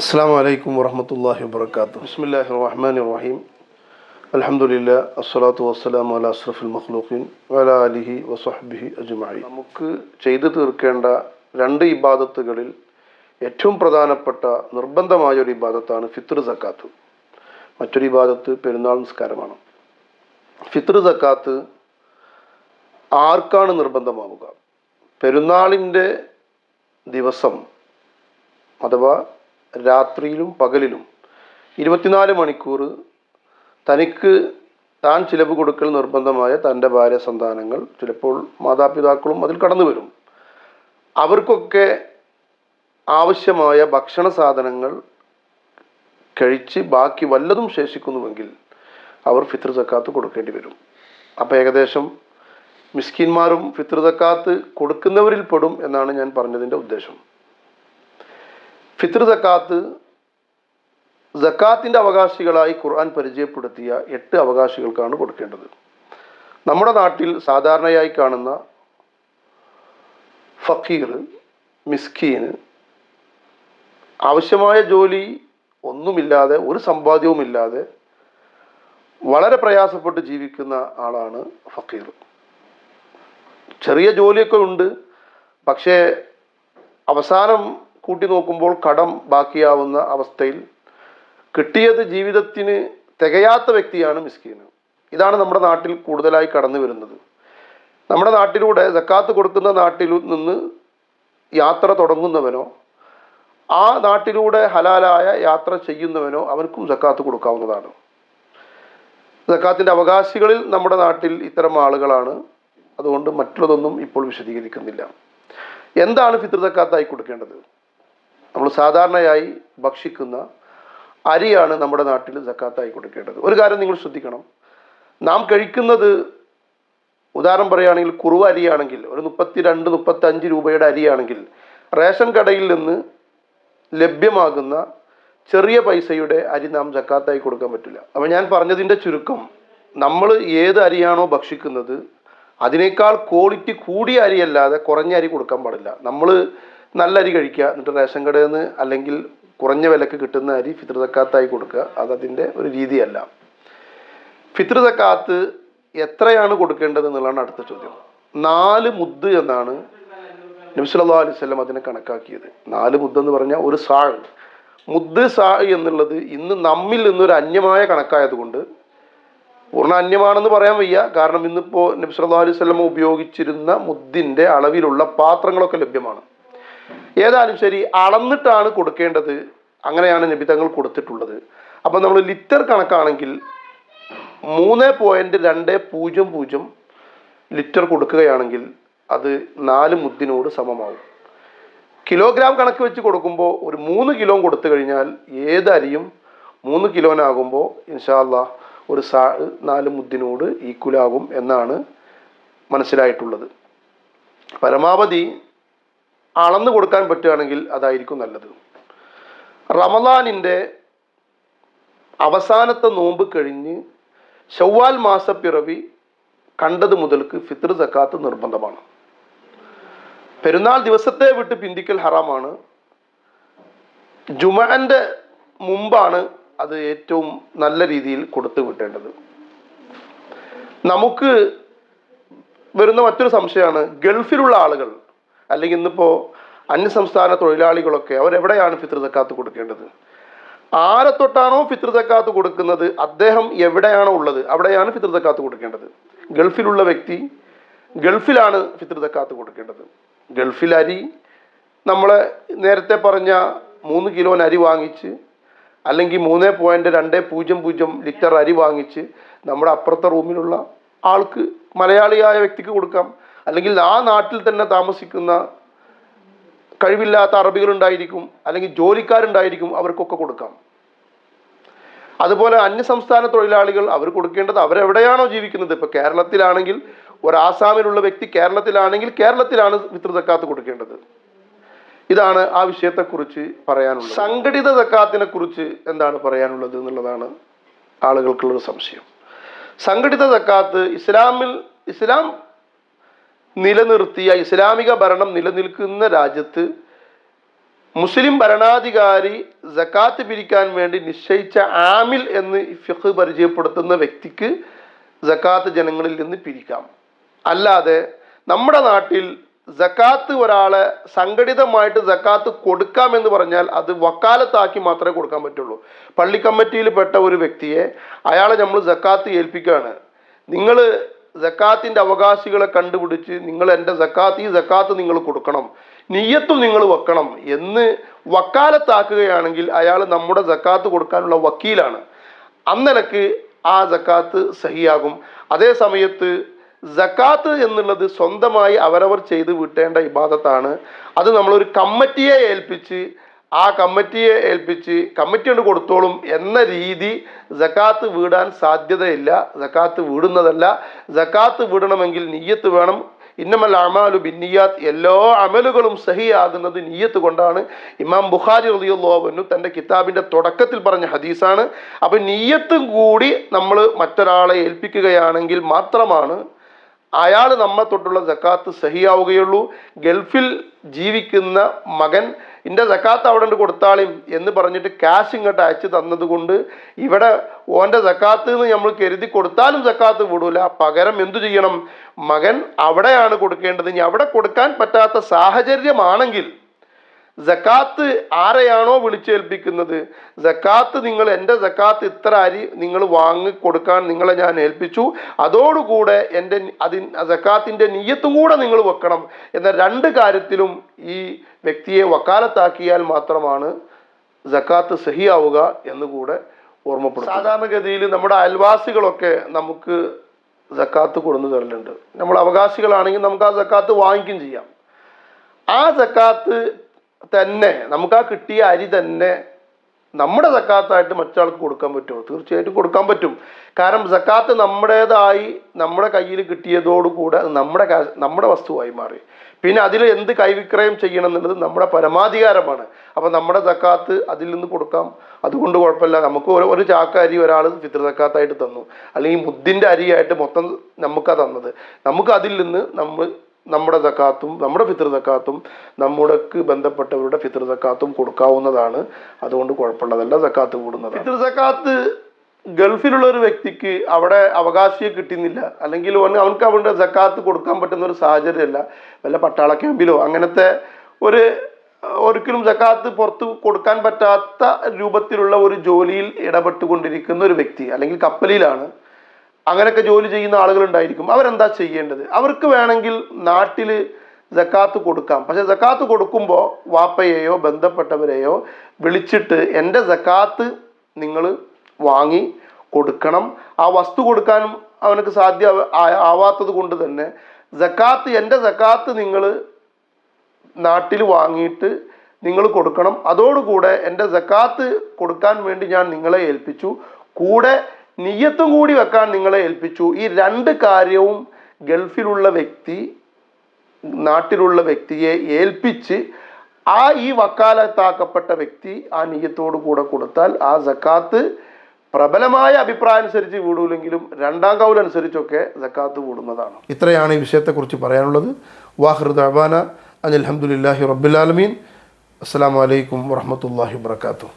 അസ്സാം വലൈക്കും വറഹമത്തല്ലാഹി വാബർക്കാത്തു ബിസ്മില്ലാഹി റഹ്മാൻ റഹീം അലഹമുല്ല അസ്സലാത്തു വസ്സലാം അല അസ്രഫുൽ മഖ്ലൂഖീൻ വല അലിഹി വസ്ഹബിഹി അജ്മായി നമുക്ക് ചെയ്തു തീർക്കേണ്ട രണ്ട് ഇബാദത്തുകളിൽ ഏറ്റവും പ്രധാനപ്പെട്ട നിർബന്ധമായ ഒരു ഇബാദത്താണ് ഫിത്ർ സക്കാത്ത്. മറ്റൊരു ഇബാദത്ത് പെരുന്നാൾ നിസ്കാരമാണ്. ഫിത്ർ സക്കാത്ത് ആർക്കാണ് നിർബന്ധമാവുക? പെരുന്നാളിന്റെ ദിവസം അഥവാ രാത്രിയിലും പകലിലും ഇരുപത്തിനാല് മണിക്കൂർ തനിക്ക് താൻ ചിലവ് കൊടുക്കൽ നിർബന്ധമായ തന്റെ ഭാര്യ സന്താനങ്ങൾ ചിലപ്പോൾ മാതാപിതാക്കളും അതിൽ കടന്നു വരും. അവർക്കൊക്കെ ആവശ്യമായ ഭക്ഷണ സാധനങ്ങൾ കഴിച്ച് ബാക്കി വല്ലതും ശേഷിക്കുന്നുവെങ്കിൽ അവർ ഫിത്ർ സക്കാത്ത് കൊടുക്കേണ്ടി വരും. അപ്പോൾ ഏകദേശം മിസ്കിന്മാരും ഫിത്ർ സക്കാത്ത് കൊടുക്കുന്നവരിൽ പെടും എന്നാണ് ഞാൻ പറഞ്ഞതിന്റെ ഉദ്ദേശം. ഫിത്ർ സക്കാത്ത് സക്കാത്തിന്റെ അവകാശികളായി ഖുർആൻ പരിചയപ്പെടുത്തിയ എട്ട് അവകാശികൾക്കാണ് കൊടുക്കേണ്ടത്. നമ്മുടെ നാട്ടിൽ സാധാരണയായി കാണുന്ന ഫക്കീർ മിസ്കീന് ആവശ്യമായ ജോലി ഒന്നുമില്ലാതെ ഒരു സമ്പാദ്യവുമില്ലാതെ വളരെ പ്രയാസപ്പെട്ട് ജീവിക്കുന്ന ആളാണ് ഫക്കീർ ചെറിയ ജോലിയൊക്കെ ഉണ്ട് പക്ഷേ അവസാനം കൂട്ടി നോക്കുമ്പോൾ കടം ബാക്കിയാവുന്ന അവസ്ഥയിൽ കിട്ടിയത് ജീവിതത്തിന് തികയാത്ത വ്യക്തിയാണ് മിസ്കീന്. ഇതാണ് നമ്മുടെ നാട്ടിൽ കൂടുതലായി കടന്നു വരുന്നത്. നമ്മുടെ നാട്ടിലൂടെ സക്കാത്ത് കൊടുക്കുന്ന നാട്ടിൽ നിന്ന് യാത്ര തുടങ്ങുന്നവനോ ആ നാട്ടിലൂടെ ഹലാലായ യാത്ര ചെയ്യുന്നവനോ അവർക്കും സക്കാത്ത് കൊടുക്കാവുന്നതാണ്. സക്കാത്തിന്റെ അവകാശികളിൽ നമ്മുടെ നാട്ടിൽ ഇത്തരം ആളുകളാണ്. അതുകൊണ്ട് മറ്റുള്ളതൊന്നും ഇപ്പോൾ വിശദീകരിക്കുന്നില്ല. എന്താണ് ഫിത്ർ സക്കാത്തായി കൊടുക്കേണ്ടത്? നമ്മൾ സാധാരണയായി ഭക്ഷിക്കുന്ന അരിയാണ് നമ്മുടെ നാട്ടിൽ സക്കാത്തായി കൊടുക്കേണ്ടത്. ഒരു കാര്യം നിങ്ങൾ ശ്രദ്ധിക്കണം. നാം കഴിക്കുന്നത് ഉദാഹരണം പറയുകയാണെങ്കിൽ കുറുവ അരിയാണെങ്കിൽ ഒരു മുപ്പത്തി രണ്ട് മുപ്പത്തി അഞ്ച് രൂപയുടെ അരിയാണെങ്കിൽ റേഷൻ കടയിൽ നിന്ന് ലഭ്യമാകുന്ന ചെറിയ പൈസയുടെ അരി നാം ജക്കാത്തായി കൊടുക്കാൻ പറ്റില്ല. അപ്പം ഞാൻ പറഞ്ഞതിന്റെ ചുരുക്കം നമ്മൾ ഏത് അരിയാണോ ഭക്ഷിക്കുന്നത് അതിനേക്കാൾ ക്വാളിറ്റി കൂടിയ അരിയല്ലാതെ കുറഞ്ഞ അരി കൊടുക്കാൻ പാടില്ല. നമ്മൾ നല്ല അരി കഴിക്കുക എന്നിട്ട് റേഷൻ കടയിൽ നിന്ന് അല്ലെങ്കിൽ കുറഞ്ഞ വിലക്ക് കിട്ടുന്ന അരി ഫിത്ർ തക്കാത്തായി കൊടുക്കുക. അതതിന്റെ ഒരു രീതിയല്ല. ഫിത്ർ സക്കാത്ത് എത്രയാണ് കൊടുക്കേണ്ടത് എന്നുള്ളതാണ് അടുത്ത ചോദ്യം. നാല് മുദ്ദ് എന്നാണ് നബ്സല്ലാ അലൈഹി സ്വലം അതിനെ കണക്കാക്കിയത്. നാല് മുദ്ദ് എന്ന് പറഞ്ഞാൽ ഒരു സാഴ് മുദ്ദ് സാൾ എന്നുള്ളത് ഇന്ന് നമ്മിൽ നിന്നൊരു അന്യമായ കണക്കായതുകൊണ്ട് പൂർണ അന്യമാണെന്ന് പറയാൻ വയ്യ. കാരണം ഇന്നിപ്പോൾ നബി സല്ലല്ലാഹു അലൈഹി സ്വലം ഉപയോഗിച്ചിരുന്ന മുദ്ദിന്റെ അളവിലുള്ള പാത്രങ്ങളൊക്കെ ലഭ്യമാണ്. ഏതായാലും ശരി അളന്നിട്ടാണ് കൊടുക്കേണ്ടത്. അങ്ങനെയാണ് നബി തങ്ങൾ കൊടുത്തിട്ടുള്ളത്. അപ്പം നമ്മൾ ലിറ്റർ കണക്കാണെങ്കിൽ മൂന്ന് പോയിന്റ് രണ്ട് പൂജ്യം പൂജ്യം ലിറ്റർ കൊടുക്കുകയാണെങ്കിൽ അത് നാല് മുദ്ദിനോട് സമമാവും. കിലോഗ്രാം കണക്ക് വെച്ച് കൊടുക്കുമ്പോൾ ഒരു മൂന്ന് കിലോ കൊടുത്തു കഴിഞ്ഞാൽ ഏത് അരിയും മൂന്ന് കിലോനാകുമ്പോൾ ഇൻഷാല്ല ഒരു സാ നാല് മുദ്ദിനോട് ഈക്വലാകും എന്നാണ് മനസ്സിലായിട്ടുള്ളത്. പരമാവധി അളന്നു കൊടുക്കാൻ പറ്റുകയാണെങ്കിൽ അതായിരിക്കും നല്ലത്. റമദാനിന്റെ അവസാനത്തെ നോമ്പ് കഴിഞ്ഞ് ഷവ്വാൽ മാസപ്പിറവി കണ്ടത് മുതൽക്ക് ഫിത്ർ സക്കാത്ത് നിർബന്ധമാണ്. പെരുന്നാൾ ദിവസത്തെ വിട്ട് പിന്തിക്കൽ ഹറാമാണ്. ജുമാന്റെ മുമ്പാണ് അത് ഏറ്റവും നല്ല രീതിയിൽ കൊടുത്തു വിട്ടേണ്ടത്. നമുക്ക് വരുന്ന മറ്റൊരു സംശയമാണ് ഗൾഫിലുള്ള ആളുകൾ അല്ലെങ്കിൽ ഇന്നിപ്പോൾ അന്യസംസ്ഥാന തൊഴിലാളികളൊക്കെ അവരെവിടെയാണ് ഫിത്ർ സക്കാത്ത് കൊടുക്കേണ്ടത്? ആരെ തൊട്ടാണോ ഫിത്ർ സക്കാത്ത് കൊടുക്കുന്നത്? അദ്ദേഹം എവിടെയാണോ ഉള്ളത്? അവിടെയാണ് ഫിത്ർ സക്കാത്ത് കൊടുക്കേണ്ടത്. ഗൾഫിലുള്ള വ്യക്തി ഗൾഫിലാണ് ഫിത്ർ സക്കാത്ത് കൊടുക്കേണ്ടത്. ഗൾഫിൽ അരി നമ്മളെ നേരത്തെ പറഞ്ഞ മൂന്ന് കിലോന് അരി വാങ്ങിച്ച് അല്ലെങ്കിൽ മൂന്ന് പോയിന്റ് രണ്ട് പൂജ്യം പൂജ്യം ലിറ്റർ അരി വാങ്ങിച്ച് നമ്മുടെ അപ്പുറത്തെ റൂമിലുള്ള ആൾക്ക് മലയാളിയായ വ്യക്തിക്ക് കൊടുക്കാം. അല്ലെങ്കിൽ ആ നാട്ടിൽ തന്നെ താമസിക്കുന്ന കഴിവില്ലാത്ത അറബികളുണ്ടായിരിക്കും അല്ലെങ്കിൽ ജോലിക്കാരുണ്ടായിരിക്കും അവർക്കൊക്കെ കൊടുക്കാം. അതുപോലെ അന്യസംസ്ഥാന തൊഴിലാളികൾ അവർ കൊടുക്കേണ്ടത് അവരെവിടെയാണോ ജീവിക്കുന്നത്. ഇപ്പോൾ കേരളത്തിലാണെങ്കിൽ ഒരു ആസാമിലുള്ള വ്യക്തി കേരളത്തിലാണെങ്കിൽ കേരളത്തിലാണ് വിത്ര സക്കാത്ത് കൊടുക്കേണ്ടത്. ഇതാണ് ആ വിഷയത്തെക്കുറിച്ച് പറയാനുള്ളത്. സംഘടിത സക്കാത്തിനെ കുറിച്ച് എന്താണ് പറയാനുള്ളത് എന്നുള്ളതാണ് ആളുകൾക്കുള്ളൊരു സംശയം. സംഘടിത സക്കാത്ത് ഇസ്ലാമിൽ ഇസ്ലാം നിലനിർത്തിയ ഇസ്ലാമിക ഭരണം നിലനിൽക്കുന്ന രാജ്യത്ത് മുസ്ലിം ഭരണാധികാരി ജക്കാത്ത് പിരിക്കാൻ വേണ്ടി നിശ്ചയിച്ച ആമിൽ എന്ന് ഫിഖ് പരിചയപ്പെടുത്തുന്ന വ്യക്തിക്ക് ജക്കാത്ത് ജനങ്ങളിൽ നിന്ന് പിരിക്കാം. അല്ലാതെ നമ്മുടെ നാട്ടിൽ ജക്കാത്ത് ഒരാളെ സംഘടിതമായിട്ട് ജക്കാത്ത് കൊടുക്കാം എന്ന് പറഞ്ഞാൽ അത് വക്കാലത്താക്കി മാത്രമേ കൊടുക്കാൻ പറ്റുള്ളൂ. പള്ളി കമ്മിറ്റിയിൽ പെട്ട ഒരു വ്യക്തിയെ അയാളെ നമ്മൾ ജക്കാത്ത് ഏൽപ്പിക്കുകയാണ്. നിങ്ങൾ ജക്കാത്തിന്റെ അവകാശികളെ കണ്ടുപിടിച്ച് നിങ്ങൾ എന്റെ ജക്കാത്ത് ഈ ജക്കാത്ത് നിങ്ങൾ കൊടുക്കണം നീയത്തും നിങ്ങൾ വെക്കണം എന്ന് വക്കാലത്താക്കുകയാണെങ്കിൽ അയാൾ നമ്മുടെ ജക്കാത്ത് കൊടുക്കാനുള്ള വക്കീലാണ്. അന്നലക്ക് ആ ജക്കാത്ത് സഹിയാകും. അതേ സമയത്ത് ജക്കാത്ത് എന്നുള്ളത് സ്വന്തമായി അവരവർ ചെയ്ത് വിട്ടേണ്ട ഇബാദത്താണ്. അത് നമ്മളൊരു കമ്മിറ്റിയെ ഏൽപ്പിച്ച് ആ കമ്മിറ്റിയെ ഏൽപ്പിച്ച് കമ്മിറ്റി കൊണ്ട് കൊടുത്തോളും എന്ന രീതി ജക്കാത്ത് വീടാൻ സാധ്യതയില്ല. ജക്കാത്ത് വീടുന്നതല്ല. ജക്കാത്ത് വീടണമെങ്കിൽ നീയത്ത് വേണം. ഇന്നമൽ അമാലു ബിന്നിയാത്ത്. എല്ലാ അമലുകളും സഹിയാകുന്നത് നീയത്ത് കൊണ്ടാണ്. ഇമാം ബുഖാരി റളിയല്ലാഹു തന്റെ കിതാബിന്റെ തുടക്കത്തിൽ പറഞ്ഞ ഹദീസാണ്. അപ്പം നീയത്തും കൂടി നമ്മൾ മറ്റൊരാളെ ഏൽപ്പിക്കുകയാണെങ്കിൽ മാത്രമാണ് അയാൾ നമ്മെ തൊട്ടുള്ള ജക്കാത്ത് സഹിയാവുകയുള്ളൂ. ഗൾഫിൽ ജീവിക്കുന്ന മകൻ ഇന്റെ സക്കാത്ത് അവിടെ ഉണ്ട് കൊടുത്താളിയും എന്ന് പറഞ്ഞിട്ട് ക്യാഷ് ഇങ്ങോട്ട് അയച്ചു തന്നതുകൊണ്ട് ഇവിടെ ഓന്റെ സക്കാത്ത് എന്ന് നമ്മൾ കരുതി കൊടുത്താലും സക്കാത്ത് വിടൂല. പകരം എന്തു ചെയ്യണം? മകൻ അവിടെയാണ് കൊടുക്കേണ്ടത്. ഇനി അവിടെ കൊടുക്കാൻ പറ്റാത്ത സാഹചര്യമാണെങ്കിൽ ജക്കാത്ത് ആരെയാണോ വിളിച്ചേൽപ്പിക്കുന്നത്? ജക്കാത്ത് നിങ്ങൾ എന്റെ ജക്കാത്ത് ഇത്ര അരി നിങ്ങൾ വാങ്ങി കൊടുക്കാൻ നിങ്ങളെ ഞാൻ ഏൽപ്പിച്ചു. അതോടുകൂടെ എന്റെ അതിൻ ജക്കാത്തിന്റെ നീയത്തും കൂടെ നിങ്ങൾ വെക്കണം എന്ന രണ്ട് കാര്യത്തിലും ഈ വ്യക്തിയെ വക്കാലത്താക്കിയാൽ മാത്രമാണ് ജക്കാത്ത് സഹിയാവുക എന്നുകൂടെ ഓർമ്മപ്പെടും സാധാരണഗതിയിൽ നമ്മുടെ അയൽവാസികളൊക്കെ നമുക്ക് ജക്കാത്ത് കൊടുന്നു തരലുണ്ട്. നമ്മൾ അവകാശികളാണെങ്കിൽ നമുക്ക് ആ ജക്കാത്ത് വാങ്ങിക്കും ചെയ്യാം. ആ ജക്കാത്ത് തന്നെ. നമുക്ക് ആ കിട്ടിയ അരി തന്നെ നമ്മുടെ സക്കാത്തായിട്ട് മറ്റൊരാൾക്ക് കൊടുക്കാൻ പറ്റുമോ? തീർച്ചയായിട്ടും കൊടുക്കാൻ പറ്റും. കാരണം സക്കാത്ത് നമ്മുടേതായി നമ്മുടെ കയ്യിൽ കിട്ടിയതോടുകൂടെ നമ്മുടെ നമ്മുടെ വസ്തുവായി മാറി. പിന്നെ അതിൽ എന്ത് കൈവിക്രയം ചെയ്യണം എന്നുള്ളത് നമ്മുടെ പരമാധികാരമാണ്. അപ്പം നമ്മുടെ സക്കാത്ത് അതിൽ നിന്ന് കൊടുക്കാം. അതുകൊണ്ട് കുഴപ്പമില്ല. നമുക്ക് ഒരു ഒരു ചാക്ക അരി ഒരാൾ ഫിത്ര സക്കാത്തായിട്ട് തന്നു. അല്ലെങ്കിൽ മുദ്ദിന്റെ അരിയായിട്ട് മൊത്തം നമുക്കാണ് തന്നത്. നമുക്ക് അതിൽ നിന്ന് നമ്മൾ നമ്മുടെ തക്കാത്തും നമ്മുടെ ഫിത്ർ സക്കാത്തും നമ്മുടെക്ക് ബന്ധപ്പെട്ടവരുടെ സക്കാത്തും കൊടുക്കാവുന്നതാണ്. അതുകൊണ്ട് കുഴപ്പമുള്ളതല്ല തക്കാത്ത് കൂടുന്നത്. സക്കാത്ത് ഗൾഫിലുള്ള ഒരു വ്യക്തിക്ക് അവിടെ അവകാശിയെ കിട്ടുന്നില്ല. അല്ലെങ്കിൽ അവനക്ക് അവന്റെ സക്കാത്ത് കൊടുക്കാൻ പറ്റുന്ന ഒരു സാഹചര്യമല്ല. വല്ല പട്ടാള ക്യാമ്പിലോ അങ്ങനത്തെ ഒരു ഒരിക്കലും സക്കാത്ത് പുറത്ത് കൊടുക്കാൻ പറ്റാത്ത രൂപത്തിലുള്ള ഒരു ജോലിയിൽ ഇടപെട്ടുകൊണ്ടിരിക്കുന്ന ഒരു വ്യക്തി അല്ലെങ്കിൽ കപ്പലിലാണ് അങ്ങനെയൊക്കെ ജോലി ചെയ്യുന്ന ആളുകളുണ്ടായിരിക്കും. അവരെന്താ ചെയ്യേണ്ടത്? അവർക്ക് വേണമെങ്കിൽ നാട്ടിൽ ജക്കാത്ത് കൊടുക്കാം. പക്ഷെ ജക്കാത്ത് കൊടുക്കുമ്പോൾ വാപ്പയെയോ ബന്ധപ്പെട്ടവരെയോ വിളിച്ചിട്ട് എന്റെ ജക്കാത്ത് നിങ്ങൾ വാങ്ങി കൊടുക്കണം. ആ വസ്തു കൊടുക്കാനും അവനക്ക് സാധ്യ ആവാത്തത് കൊണ്ട് തന്നെ ജക്കാത്ത് എന്റെ ജക്കാത്ത് നിങ്ങൾ നാട്ടിൽ വാങ്ങിയിട്ട് നിങ്ങൾ കൊടുക്കണം. അതോടുകൂടെ എന്റെ ജക്കാത്ത് കൊടുക്കാൻ വേണ്ടി ഞാൻ നിങ്ങളെ ഏൽപ്പിച്ചു. കൂടെ നിയ്യത്തും കൂടി വെക്കാൻ നിങ്ങളെ ഏൽപ്പിച്ചു. ഈ രണ്ട് കാര്യവും ഗൾഫിലുള്ള വ്യക്തി നാട്ടിലുള്ള വ്യക്തിയെ ഏൽപ്പിച്ച് ആ ഈ വക്കാലത്താക്കപ്പെട്ട വ്യക്തി ആ നീയത്തോടു കൂടെ കൊടുത്താൽ ആ സക്കാത്ത് പ്രബലമായ അഭിപ്രായം അനുസരിച്ച് വീടൂലെങ്കിലും രണ്ടാം കൗലനുസരിച്ചൊക്കെ സക്കാത്ത് കൂടുന്നതാണ് ഇത്രയാണ് ഈ വിഷയത്തെക്കുറിച്ച് പറയാനുള്ളത്. വാഹൃദ് അബാന അനിൽ അലഹമുല്ലാഹി റബ്ബുലാലമീൻ അസ്സാം വലൈക്കും വാഹമത്തല്ലാഹി വാത്തു